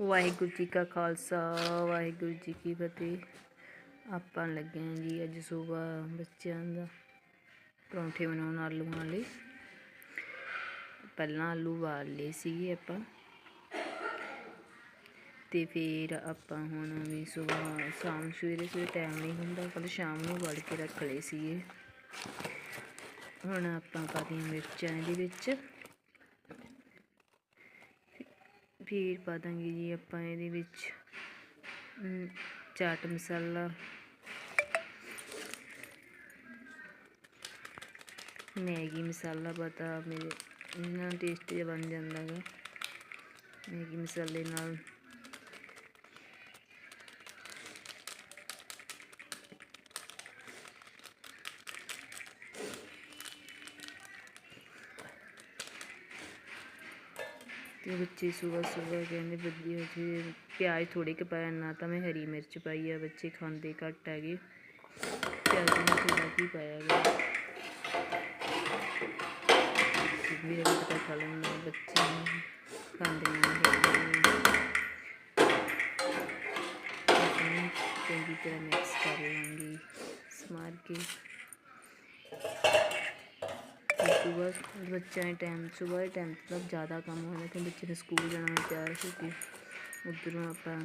ਵਾਹਿਗੁਰੂ ਜੀ ਕਾ ਖਾਲਸਾ, ਵਾਹਿਗੁਰੂ ਜੀ ਕੀ ਫਤਿਹ। ਆਪਾਂ ਲੱਗੇ ਹਾਂ ਜੀ ਅੱਜ ਸਵੇਰ ਬੱਚਿਆਂ ਦਾ ਪਰੌਂਠੇ ਬਣਾਉਣ ਆਲੂਆਂ ਵਾਲੇ। ਪਹਿਲਾਂ ਆਲੂ ਉਬਾਲ ਲਏ ਸੀਗੇ ਆਪਾਂ। ਤੇ ਫਿਰ ਆਪਾਂ ਹੁਣ ਵੀ ਸਵੇਰ, ਸ਼ਾਮ ਸਵੇਰੇ ਸਵੇਰੇ ਟਾਈਮ ਨਹੀਂ ਹੁੰਦਾ ਕੱਲ ਸ਼ਾਮ ਨੂੰ ਉਬਾਲ ਕੇ ਰੱਖ ਲਏ ਸੀਗੇ। ਹੁਣ ਆਪਾਂ ਪਾ ਦੀਆਂ ਮਿਰਚਾਂ ਇਹਦੇ ਵਿੱਚ। ਫਿਰ ਪਾ ਦਾਂਗੇ ਜੀ ਆਪਾਂ ਇਹਦੇ ਵਿੱਚ। ਚਾਟ ਮਸਾਲਾ। ਮੈਗੀ ਮਸਾਲਾ ਪਤਾ ਮੇਰੇ, ਇੰਨਾ ਟੇਸਟੀ ਜਿਹਾ ਬਣ ਜਾਂਦਾ ਗਾ ਮੈਗੀ ਮਸਾਲੇ ਨਾਲ। ਬੱਚੇ ਸਵੇਰ ਸਵੇਰ ਕਹਿੰਦੇ ਵਧੀਆ ਜੀ ਪਿਆਜ਼ ਥੋੜ੍ਹੇ ਕੁ ਪਾਇਆ, ਨਾ ਤਾਂ ਮੈਂ ਹਰੀ ਮਿਰਚ ਪਾਈ ਆ, ਬੱਚੇ ਖਾਂਦੇ ਘੱਟ ਹੈਗੇ। ਪਿਆਜ਼ ਨੂੰ ਥੋੜਾ ਕੀ ਪਾਇਆ ਗਿਆ ਮੇਰੇ ਵੀ ਪਤਾ ਖਾ ਲੈਂਦੇ ਬੱਚੇ ਖਾਂਦੇ ਨਹੀਂ ਹੈਗੇ ਆਪਾਂ ਚੰਗੀ ਤਰ੍ਹਾਂ ਮਿਕਸ ਕਰ ਲਾਂਗੇ ਸਮਾਰ ਕੇ ਸੁਬਹ ਬੱਚਿਆਂ ਦੇ ਟਾਈਮ ਸੁਬਾਹ ਦੇ ਟਾਈਮ ਤਾਂ ਜ਼ਿਆਦਾ ਕੰਮ ਹੁੰਦਾ ਕਿ ਬੱਚੇ ਨੇ ਸਕੂਲ ਜਾਣਾ ਤਿਆਰ ਹੋ ਕੇ ਉੱਧਰੋਂ ਆਪਾਂ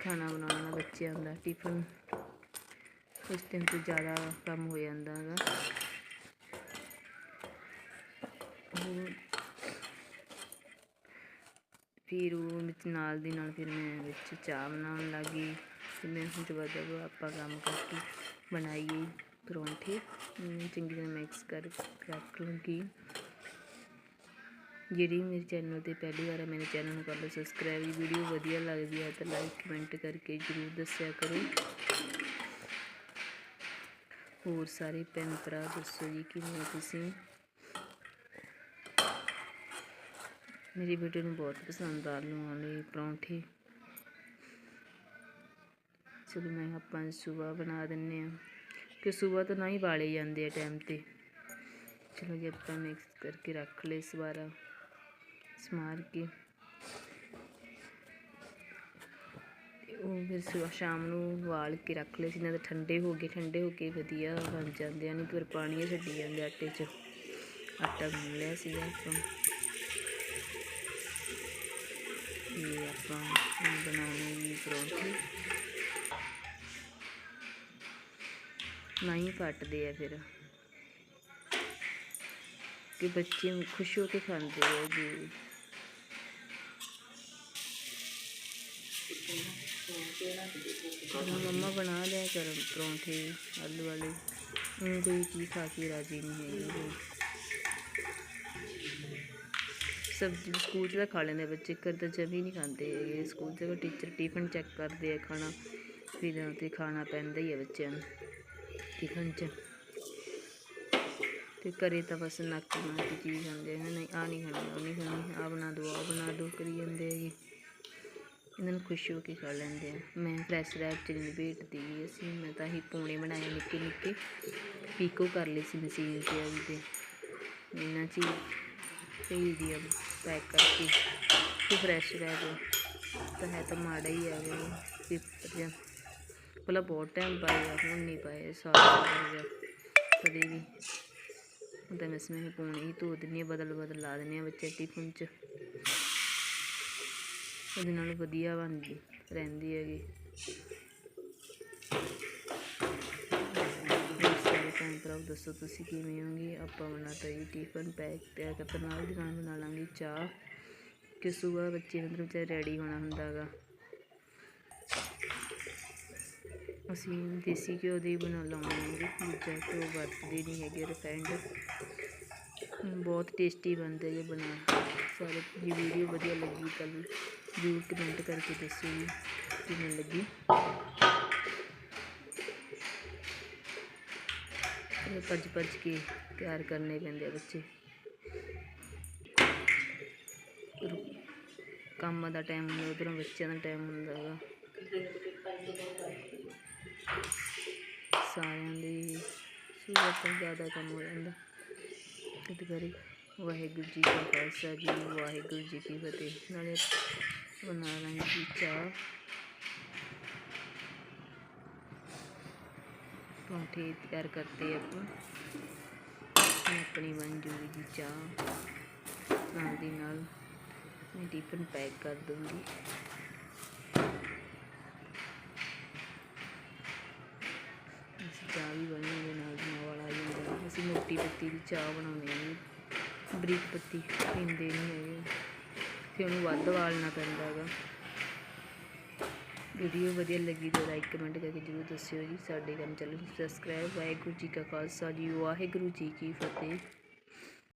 ਖਾਣਾ ਬਣਾਉਣਾ, ਬੱਚਿਆਂ ਦਾ ਟਿਫਨ ਉਸ ਟਾਈਮ ਤੇ ਜ਼ਿਆਦਾ ਕੰਮ ਹੋ ਜਾਂਦਾ ਹੈਗਾ। ਫਿਰ ਉਹ ਵਿੱਚ ਨਾਲ ਦੀ ਨਾਲ ਫਿਰ ਮੈਂ ਵਿੱਚ ਚਾਹ ਬਣਾਉਣ ਲੱਗੀ ਫਿਰ ਮੈਂ ਹੁਣ ਜਵਾ ਆਪਾਂ ਕੰਮ ਕਰਕੇ ਬਣਾਈਏ। ਪਰੌਂਠੇ ਚੰਗੀ ਤਰ੍ਹਾਂ ਮਿਕਸ ਕਰ, ਰੱਖ ਲੂੰਗੀ ਜਿਹੜੀ ਮੇਰੇ ਚੈਨਲ ਤੇ ਪਹਿਲੀ ਵਾਰ ਹੈ ਮੇਰੇ ਚੈਨਲ ਨੂੰ ਕਰ ਲਓ ਸਬਸਕ੍ਰਾਈਬ ਇਹ ਵੀਡੀਓ ਵਧੀਆ ਲੱਗਦੀ ਹੈ ਤਾਂ ਲਾਈਕ ਕਮੈਂਟ ਕਰਕੇ ਜਰੂਰ ਦੱਸਿਆ ਕਰੋ। ਹੋਰ ਸਾਰੇ ਭੈਣ ਭਰਾ ਦੱਸੋ ਜੀ, ਕਿਵੇਂ ਹੋ ਤੁਸੀਂ? ਮੇਰੀ ਵੀਡੀਓ ਨੂੰ ਬਹੁਤ ਪਸੰਦ ਆਲੂ ਵਾਲੇ ਪਰੌਂਠੇ। ਚਲੋ ਮੈਂ ਆਪਾਂ ਸੁਬਹ ਬਣਾ ਦਿੰਨੇ ਆ। ਕਿ ਸਵੇਰ ਤਾਂ ਨਾ ਹੀ ਵਾਲੇ ਜਾਂਦੇ ਆ ਟਾਈਮ ਤੇ। ਚਲੋ ਜੀ, ਆਪਾਂ ਮਿਕਸ ਕਰਕੇ ਰੱਖ ਲਏ ਸਵਾਰਾ ਸਮਾਰ ਕੇ। ਉਹ ਫਿਰ ਸਵੇਰ ਸ਼ਾਮ ਨੂੰ ਵਾਲ ਕੇ ਰੱਖ ਲਏ ਸੀ ਨਾ ਤਾਂ ਠੰਡੇ ਹੋ ਗਏ, ਠੰਡੇ ਹੋ ਕੇ ਵਧੀਆ ਬਣ ਜਾਂਦੇ ਆ। ਨਹੀਂ ਫਿਰ ਪਾਣੀ ਛੱਡੀ ਜਾਂਦੇ ਆਟੇ 'ਚ। ਆਟਾ ਗੁੰਨ ਲਿਆ ਸੀ ਆਪਾਂ। ਇਹ ਆਪਾਂ ਬਣਾਉਣੇ ਵੀ ਪਰੌਂਠੇ। ਹੀ ਫਟਦੇ ਆ ਫਿਰ। ਕਿ ਬੱਚੇ ਖੁਸ਼ ਹੋ ਕੇ ਖਾਂਦੇ ਆ ਜੀ। ਮੰਮਾ ਬਣਾ ਲਿਆ ਕਰ ਪਰੌਂਠੇ, ਆਲੂ ਵਾਲੇ। ਹੁਣ ਕੋਈ ਚੀਜ਼ ਖਾ ਕੇ ਰਾਜੀ ਨਹੀਂ ਹੈਗੀ ਸਬਜ਼ੀ ਸਕੂਲ 'ਚ ਤਾਂ ਖਾ ਲੈਂਦੇ ਬੱਚੇ ਘਰ ਤਾਂ ਜਮੀ ਨਹੀਂ ਖਾਂਦੇ ਹੈਗੇ। ਸਕੂਲ 'ਚ ਟੀਚਰ ਟਿਫਨ ਚੈੱਕ ਕਰਦੇ ਆ ਖਾਣਾ, ਫਿਰ ਤੇ ਖਾਣਾ ਪੈਂਦਾ ਹੀ ਹੈ ਬੱਚਿਆਂ ਨੂੰ। ਟਿਫਨ 'ਚ ਤੇ ਘਰੇ ਤਾਂ ਬਸ ਨੱਕ ਮਾਰ ਕੇ ਚੀਜ਼ ਆਉਂਦੇ ਨੇ ਨਹੀਂ ਆ ਨਹੀਂ ਖਾਣੀ, ਉਹ ਨਹੀਂ ਖਾਣੀ ਆ ਬਣਾ ਦੋ ਆ ਬਣਾ ਦੋ ਕਰੀ ਜਾਂਦੇ ਹੈਗੇ। ਇਹਨਾਂ ਨੂੰ ਖੁਸ਼ ਹੋ ਕੇ ਖਾ ਲੈਂਦੇ ਆ। ਮੈਂ ਪ੍ਰੈਸ ਰੈਪ ਚ ਨਹੀਂ ਲਪੇਟਦੀ ਅਸੀਂ ਮੈਂ ਤਾਂ ਹੀ ਪੂਣੇ ਬਣਾਏ ਨਿੱਕੇ ਨਿੱਕੇ। ਪੀਕੋ ਕਰ ਲਈ ਸੀ ਮਸ਼ੀਨ ਤੇ ਆਈ ਤੇ। ਇਹਨਾਂ ਚ ਹੀ ਆ ਪੈਕ ਕਰਕੇ। ਤੇ ਫਰੈਸ਼ ਰੈਪ ਤਾਂ ਹੈ ਤਾਂ ਮਾੜਾ ਹੀ ਆ ਗਿਆ ਪੇਪਰ ਜਿਹਾ ਪਹਿਲਾਂ ਬਹੁਤ ਟਾਈਮ ਪਾਇਆ ਹੁਣ ਨਹੀਂ ਪਾਏ ਸਾਲ ਹੋ ਗਿਆ ਕਦੇ ਵੀ। ਹੁਣ ਤਾਂ ਮੈਂ ਸਮੇਂ ਪੂਣੇ ਹੀ ਧੋ ਦਿੰਦੀ ਹਾਂ, ਬਦਲ ਬਦਲ ਲਾ ਦਿੰਦੀ ਹਾਂ ਬੱਚੇ ਟਿਫਨ ਚ। ਉਹਦੇ ਨਾਲ ਵਧੀਆ ਬਣਦੀ, ਰਹਿੰਦੀ ਹੈਗੀ। ਭੈਣ ਭਰਾ, ਦੱਸੋ ਤੁਸੀਂ ਕਿਵੇਂ ਹੋਗੇ? ਆਪਾਂ ਬਣਾ ਬਣਾਤਾ ਜੀ ਟਿਫਨ ਪੈਕ ਤੇ ਕਰਨ ਨਾਲ ਦੀ ਨਾਲ ਬਣਾ ਲਾਂਗੇ ਚਾਹ। ਕਿ ਸੁਬਹ ਬੱਚੇ ਮਤਲਬ ਤੇ ਰੈਡੀ ਹੋਣਾ ਹੁੰਦਾ ਹੈਗਾ ਅਸੀਂ ਦੇਸੀ ਘਿਓ ਦੀ ਬਣਾ ਲਵਾਂਗੇ ਦੂਜਾ ਘਿਓ ਵਰਤਦੇ ਨਹੀਂ ਹੈਗੇ ਰਿਫਾਈਂਡ ਬਹੁਤ ਟੇਸਟੀ ਬਣਦੇ ਜੇ ਬਣਾ ਸਾਰੇ ਜੀ ਵੀਡੀਓ ਵਧੀਆ ਲੱਗੀ ਤਾਂ ਜ਼ਰੂਰ ਕਮੈਂਟ ਕਰਕੇ ਦੱਸੋ ਕਿਵੇਂ ਲੱਗੀ। ਇਹ ਭੱਜ ਭੱਜ ਕੇ ਤਿਆਰ ਕਰਨੇ ਪੈਂਦੇ ਆ ਬੱਚੇ। ਰੁ- ਕੰਮ ਦਾ ਟਾਈਮ ਹੁੰਦਾ, ਉਧਰੋਂ ਬੱਚਿਆਂ ਦਾ ਟਾਈਮ ਹੁੰਦਾ ਹੈਗਾ ਸਾਰਿਆਂ ਦੀ ਸਵੇਰ ਤੋਂ ਜ਼ਿਆਦਾ ਕੰਮ ਹੋ ਜਾਂਦਾ। ਕਦੇ ਕਰੀ ਵਾਹਿਗੁਰੂ ਜੀ ਕਾ ਖਾਲਸਾ ਜੀ, ਵਾਹਿਗੁਰੂ ਜੀ ਕੀ ਫਤਿਹ। ਨਾਲੇ ਬਣਾ ਲਾਂਗੇ ਜੀ ਚਾਹ। ਪਰੌਂਠੇ ਤਿਆਰ ਕਰਤੇ ਆਪਾਂ। ਹੁਣ ਆਪਣੀ ਬਣ ਜੂਗੀ ਚਾਹ। ਨਾਲ ਦੀ ਨਾਲ ਮੈਂ ਟਿਫਨ ਪੈਕ ਕਰ ਦੂੰਗੀ ਅਸੀਂ ਚਾਹ ਵੀ ਬਣਨੀ ਦੇ ਨਾਲ ਦੀ ਨਾਲ ਆ ਜਾਂਦਾ ਅਸੀਂ ਮੋਟੀ ਪੱਤੀ ਦੀ ਚਾਹ ਬਣਾਉਂਦੇ ਹਾਂ ਬਰੀਕ ਪੱਤੀ ਪੀਂਦੇ ਨਹੀਂ ਹੈਗੇ। ਫਿਰ ਉਹਨੂੰ ਵੱਧ ਵਾਲਣਾ ਪੈਂਦਾ ਹੈਗਾ। ਵੀਡੀਓ ਵਧੀਆ ਲੱਗੀ ਤਾਂ ਲਾਈਕ ਕਮੈਂਟ ਕਰਕੇ ਜਰੂਰ ਦੱਸਿਓ ਜੀ। ਸਾਡੇ ਕੰਮ ਚੈਨਲ ਨੂੰ ਸਬਸਕ੍ਰਾਈਬ ਵਾਹਿਗੁਰੂ ਜੀ ਕਾ ਖਾਲਸਾ ਜੀ, ਵਾਹਿਗੁਰੂ ਜੀ ਕੀ ਫਤਿਹ।